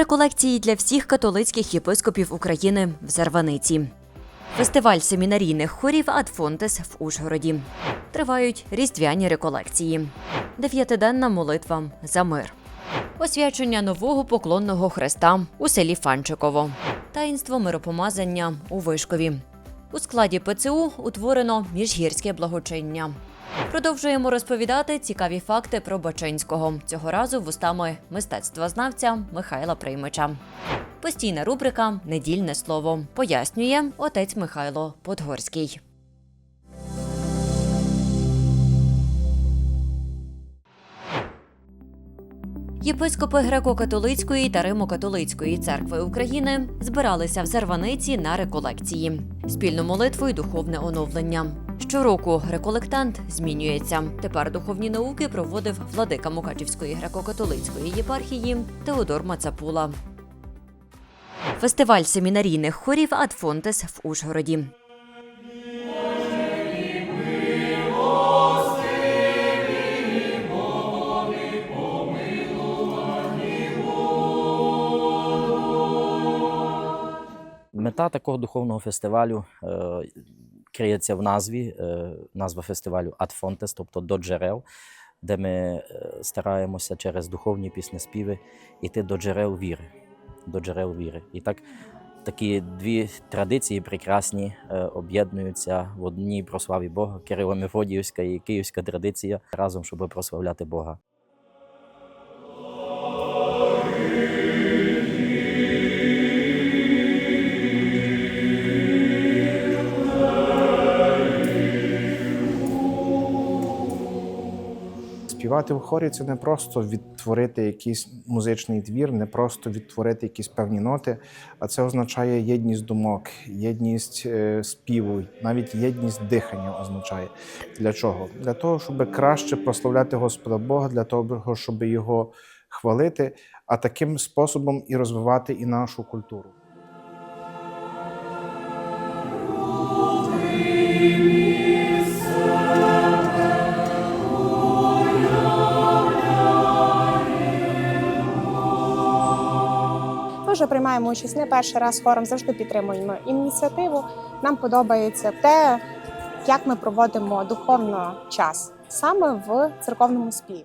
Реколекції для всіх католицьких єпископів України в Зарваниці. Фестиваль семінарійних хорів Адфонтес в Ужгороді. Тривають різдвяні реколекції. Дев'ятиденна молитва за мир. Освячення нового поклонного хреста у селі Фанчиково. Таїнство миропомазання у Вишкові. У складі ПЦУ утворено міжгірське благочиння. Продовжуємо розповідати цікаві факти про Бачинського. Цього разу вустами мистецтвознавця Михайла Приймича. Постійна рубрика Недільне слово пояснює отець Михайло Подгорський. Єпископи греко-католицької та римо-католицької церкви України збиралися в Зарваниці на реколекції, спільну молитву і духовне оновлення. Щороку реколектант змінюється. Тепер духовні науки проводив владика Мукачівської греко-католицької єпархії Теодор Мацапула. Фестиваль семінарійних хорів Адфонтес в Ужгороді. Мета такого духовного фестивалю е, криється в назві. Назва фестивалю Ad Fontes, тобто до джерел, де ми стараємося через духовні пісні співи йти до джерел віри. До джерел віри. І так такі дві традиції прекрасні об'єднуються в одній прославі Бога, Кирило-Мефодіївська і Київська традиція разом, щоб прославляти Бога. Співати в хорі це не просто відтворити якийсь музичний твір, не просто відтворити якісь певні ноти, а це означає єдність думок, єдність е, співу, навіть єдність дихання означає. Для чого? Для того, щоб краще прославляти Господа Бога, для того, щоб його хвалити, а таким способом і розвивати і нашу культуру. Приймаємо участь не перший раз хором, завжди підтримуємо ініціативу. Нам подобається те, як ми проводимо духовно час саме в церковному співі.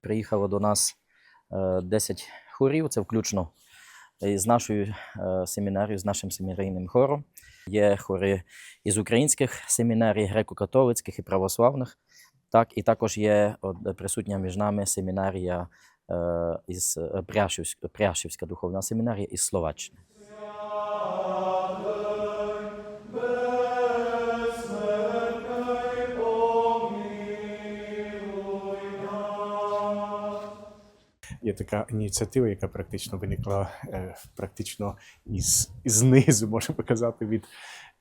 Приїхало до нас е, 10 хорів, це включно з нашою е, семінарією, з нашим семінарійним хором. Є хори із українських семінарій, греко-католицьких і православних. Так, і також є присутня між нами семінарія е, із е, Пряшівська, Пряшівська духовна семінарія із Словаччини. Є така ініціатива, яка практично виникла е, практично із знизу, можемо казати, від,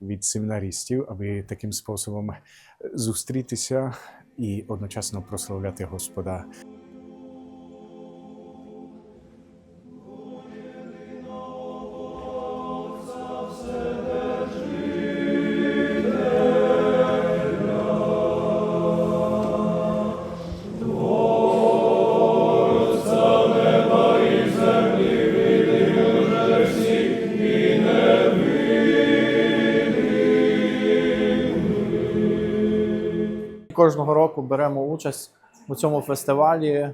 від семінаристів, аби таким способом зустрітися і одночасно прославляти Господа. Року беремо участь у цьому фестивалі.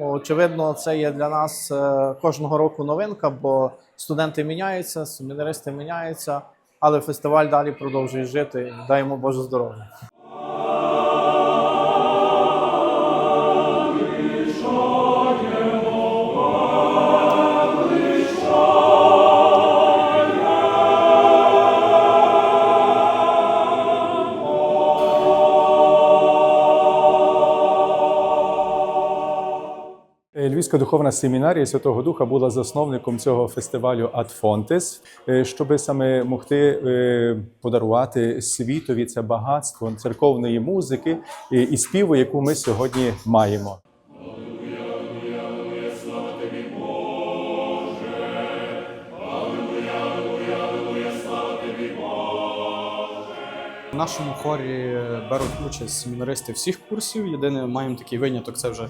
Очевидно, це є для нас е, кожного року новинка, бо студенти міняються, семінаристи міняються, але фестиваль далі продовжує жити. Даємо Боже здоров'я. Львівська духовна семінарія Святого Духа була засновником цього фестивалю е, щоби саме могти е, подарувати світові це багатство церковної музики і- співу, яку ми сьогодні маємо. нашому хорі беруть участь семінаристи всіх курсів. Єдине, маємо такий виняток, це вже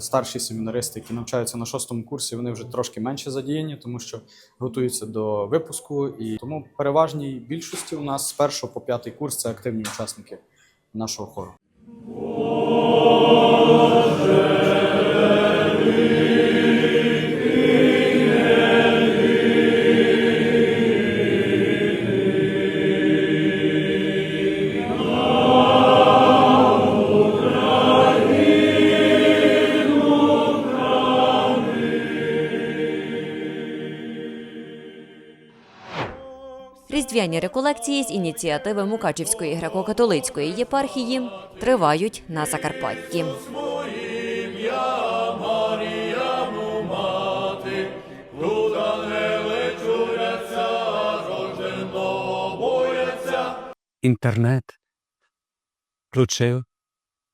старші семінаристи, які навчаються на шостому курсі. Вони вже трошки менше задіяні, тому що готуються до випуску. І тому переважній більшості у нас з першого по п'ятий курс це активні учасники нашого хору. Різдвяні реколекції з ініціативи Мукачівської греко-католицької єпархії тривають на Закарпатті. інтернет включив,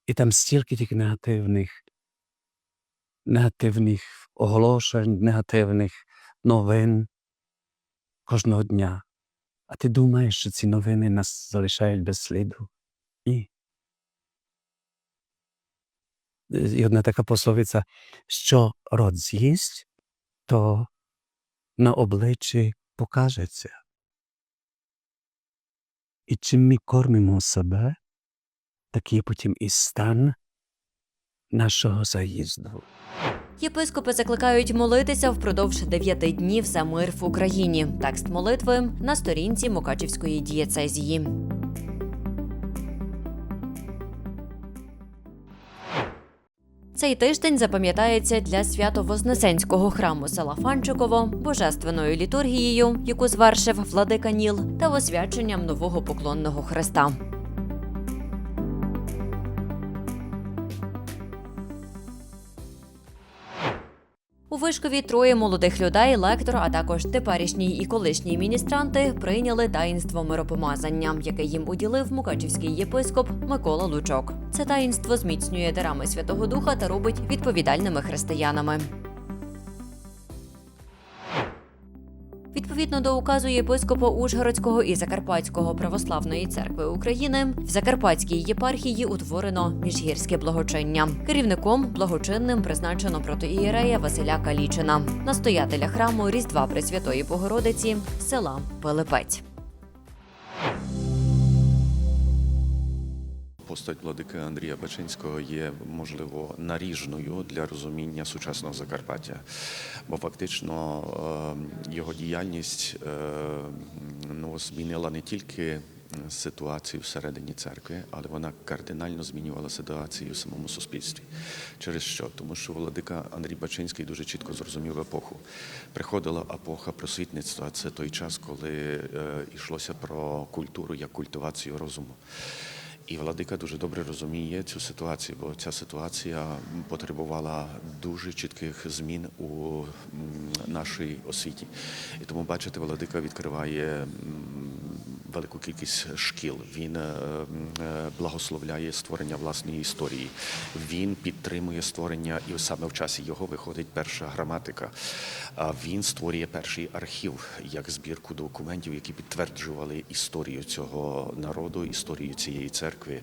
і там стільки тих негативних, негативних оголошень, негативних новин кожного дня. А ти думаєш, що ці новини нас залишають без сліду? Ні. І одна така пословиця, що рот з'їсть, то на обличчі покажеться. І чим ми кормимо себе, так є потім і стан нашого заїзду. Єпископи закликають молитися впродовж дев'яти днів за мир в Україні. Текст молитви на сторінці Мукачівської дієцезії. Цей тиждень запам'ятається для свято-вознесенського храму села Фанчиково божественною літургією, яку звершив владика Ніл, та освяченням нового поклонного хреста. Вишкові троє молодих людей, лектор, а також теперішній і колишній міністранти прийняли таїнство миропомазання, яке їм уділив мукачівський єпископ Микола Лучок. Це таїнство зміцнює дарами Святого Духа та робить відповідальними християнами. Відповідно до указу єпископа Ужгородського і Закарпатського православної церкви України в Закарпатській єпархії утворено міжгірське благочиння. Керівником благочинним призначено протоієрея Василя Калічина, настоятеля храму Різдва Пресвятої Богородиці села Пилипець. Постать владики Андрія Бачинського є, можливо, наріжною для розуміння сучасного Закарпаття, бо фактично е, його діяльність е, ну, змінила не тільки ситуацію всередині церкви, але вона кардинально змінювала ситуацію в самому суспільстві. Через що? Тому що владика Андрій Бачинський дуже чітко зрозумів епоху. Приходила епоха просвітництва. Це той час, коли е, йшлося про культуру як культивацію розуму. І владика дуже добре розуміє цю ситуацію, бо ця ситуація потребувала дуже чітких змін у нашій освіті. І тому, бачите, владика відкриває велику кількість шкіл. Він е, е, благословляє створення власної історії. Він підтримує створення, і саме в часі його виходить перша граматика. Він створює перший архів як збірку документів, які підтверджували історію цього народу, історію цієї церкви.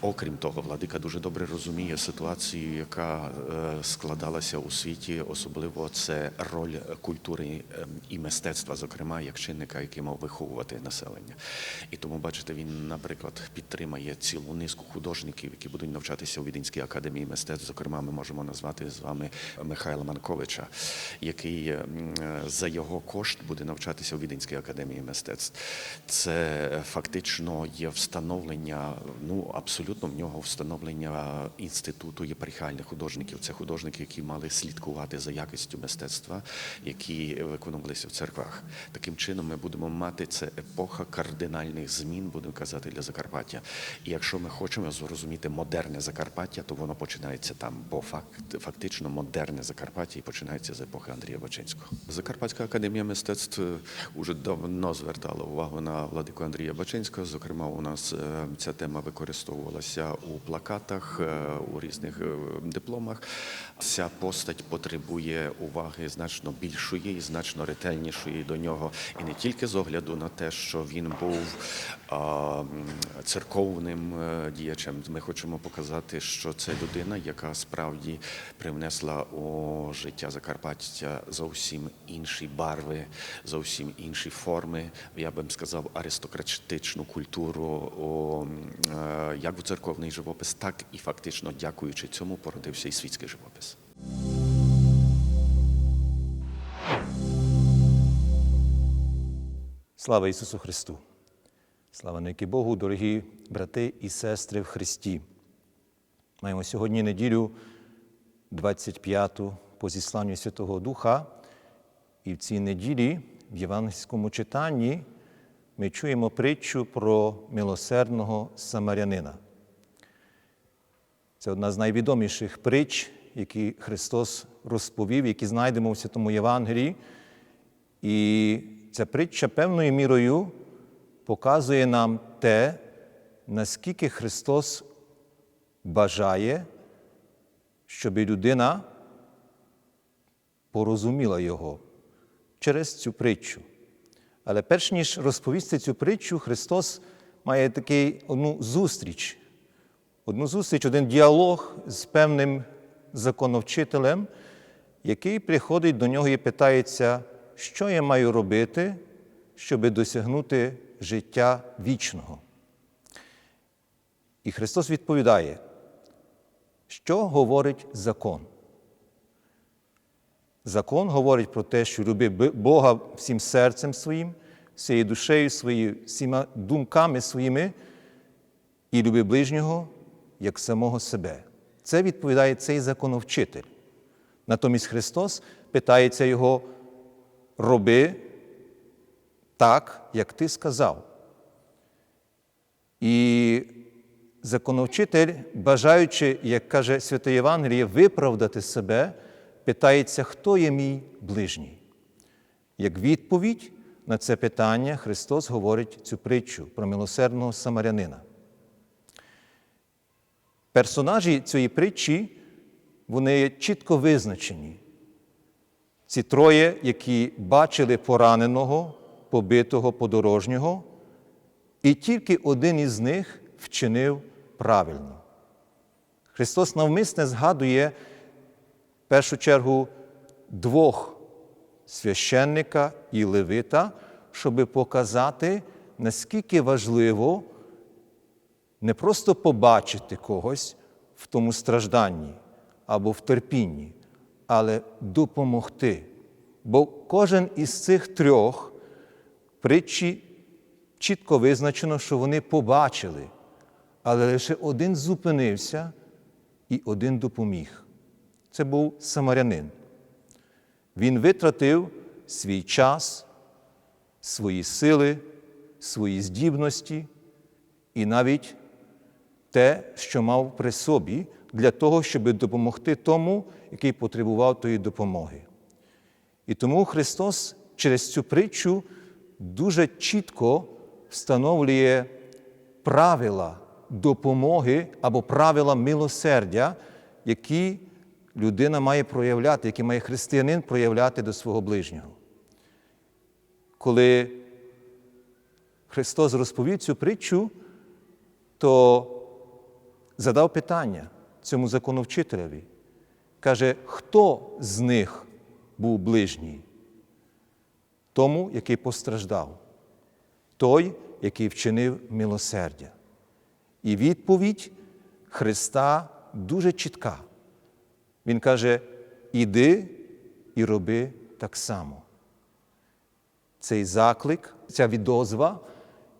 Окрім того, владика дуже добре розуміє ситуацію, яка е, складалася у світі, особливо це роль культури е, і мистецтва, зокрема, як чинника, який мав виховувати населення. І тому, бачите, він, наприклад, підтримає цілу низку художників, які будуть навчатися у Віденській академії мистецтв. Зокрема, ми можемо назвати з вами Михайла Манковича, який за його кошт буде навчатися у Віденській академії мистецтв. Це фактично є встановлення, ну абсолютно в нього встановлення інституту єпархіальних художників. Це художники, які мали слідкувати за якістю мистецтва, які виконувалися в церквах. Таким чином, ми будемо мати це епоха кардинальних змін, будемо казати, для Закарпаття. І якщо ми хочемо зрозуміти модерне Закарпаття, то воно починається там, бо факт фактично модерне Закарпаття і починається з епохи Андрія Бачинського. Закарпатська академія мистецтв е, уже давно звертала увагу на владику Андрія Бачинського. Зокрема, у нас е, ця тема використовувалася у плакатах, е, у різних дипломах. Ця постать потребує уваги значно більшої і значно ретельнішої до нього, і не тільки з огляду на те, що він був церковним е, діячем. Ми хочемо показати, що це людина, яка справді привнесла у життя Закарпаття зовсім інші барви, зовсім інші форми. Я би сказав, аристократичну культуру е, як у церковний живопис, так і фактично, дякуючи цьому, породився і світський живопис. Слава Ісусу Христу! Слава навіки Богу, дорогі брати і сестри в Христі. Маємо сьогодні неділю 25-ту по зісланню Святого Духа, і в цій неділі в євангельському читанні ми чуємо притчу про милосердного самарянина. Це одна з найвідоміших притч, які Христос розповів, які знайдемо в Святому Євангелії. І ця притча певною мірою показує нам те, наскільки Христос бажає, щоб людина порозуміла Його через цю притчу. Але перш ніж розповісти цю притчу, Христос має такий одну зустріч, одну зустріч, один діалог з певним законовчителем, який приходить до нього і питається, що я маю робити, щоб досягнути життя вічного. І Христос відповідає, що говорить закон. Закон говорить про те, що люби Бога всім серцем своїм, всією душею своєю, всіма думками своїми і люби ближнього як самого себе. Це відповідає цей законовчитель. Натомість Христос питається його, роби так, як ти сказав. І законовчитель, бажаючи, як каже Святе Євангеліє, виправдати себе, питається, хто є мій ближній. Як відповідь на це питання Христос говорить цю притчу про милосердного самарянина. Персонажі цієї притчі, вони чітко визначені. Ці троє, які бачили пораненого, побитого подорожнього, і тільки один із них вчинив правильно. Христос навмисне згадує в першу чергу двох священника і левита, щоб показати, наскільки важливо не просто побачити когось в тому стражданні або в терпінні, але допомогти. Бо кожен із цих трьох притчі чітко визначено, що вони побачили, але лише один зупинився і один допоміг. Це був самарянин. Він витратив свій час, свої сили, свої здібності і навіть те, що мав при собі, для того, щоб допомогти тому, який потребував тої допомоги. І тому Христос через цю притчу дуже чітко встановлює правила допомоги або правила милосердя, які людина має проявляти, які має християнин проявляти до свого ближнього. Коли Христос розповів цю притчу, то задав питання цьому законовчителеві. Каже, хто з них був ближній? Тому, який постраждав, той, який вчинив милосердя. І відповідь Христа дуже чітка. Він каже: іди і роби так само. Цей заклик, ця відозва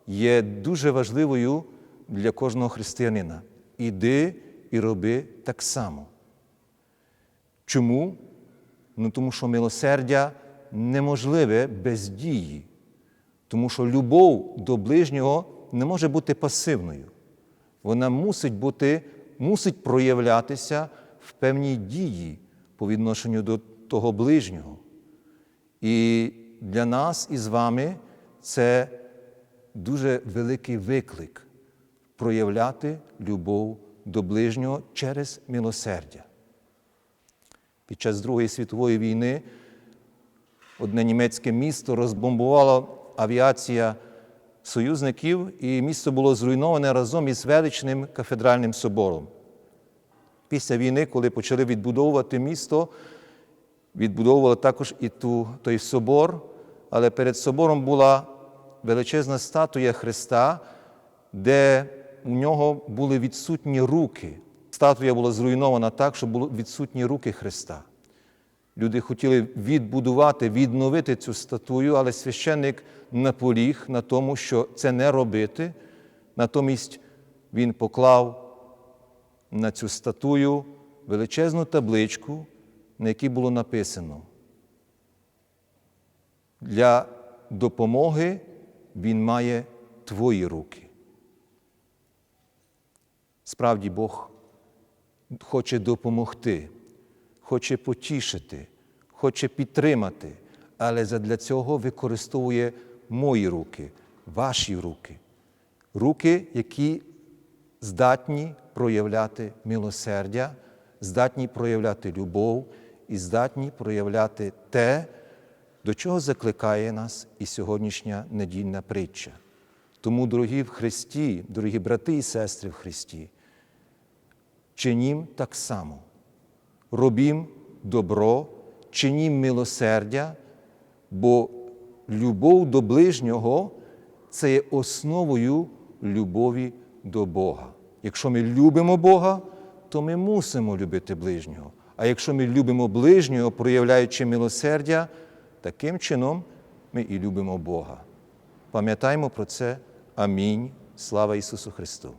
є дуже важливою для кожного християнина. Іди і роби так само. Чому? Ну, тому що милосердя неможливе без дії, тому що любов до ближнього не може бути пасивною. Вона мусить бути, мусить проявлятися в певній дії по відношенню до того ближнього. І для нас із вами це дуже великий виклик проявляти любов до ближнього через милосердя. Під час Другої світової війни одне німецьке місто розбомбувала авіація союзників, і місто було зруйноване разом із величним кафедральним собором. Після війни, коли почали відбудовувати місто, відбудовували також і ту, той собор, але перед собором була величезна статуя Христа, де у нього були відсутні руки. Статуя була зруйнована так, що були відсутні руки Христа. Люди хотіли відбудувати, відновити цю статую, але священник наполіг на тому, що це не робити. Натомість він поклав на цю статую величезну табличку, на якій було написано. Для допомоги він має твої руки. Справді Бог хоче допомогти, хоче потішити, хоче підтримати, але задля цього використовує мої руки, ваші руки, руки, які здатні проявляти милосердя, здатні проявляти любов і здатні проявляти те, до чого закликає нас і сьогоднішня недільна притча. Тому, дорогі в Христі, дорогі брати і сестри в Христі, чинім так само, робім добро, чинім милосердя, бо любов до ближнього це є основою любові до Бога. Якщо ми любимо Бога, то ми мусимо любити ближнього. А якщо ми любимо ближнього, проявляючи милосердя, таким чином ми і любимо Бога. Пам'ятаймо про це. Амінь. Слава Ісусу Христу!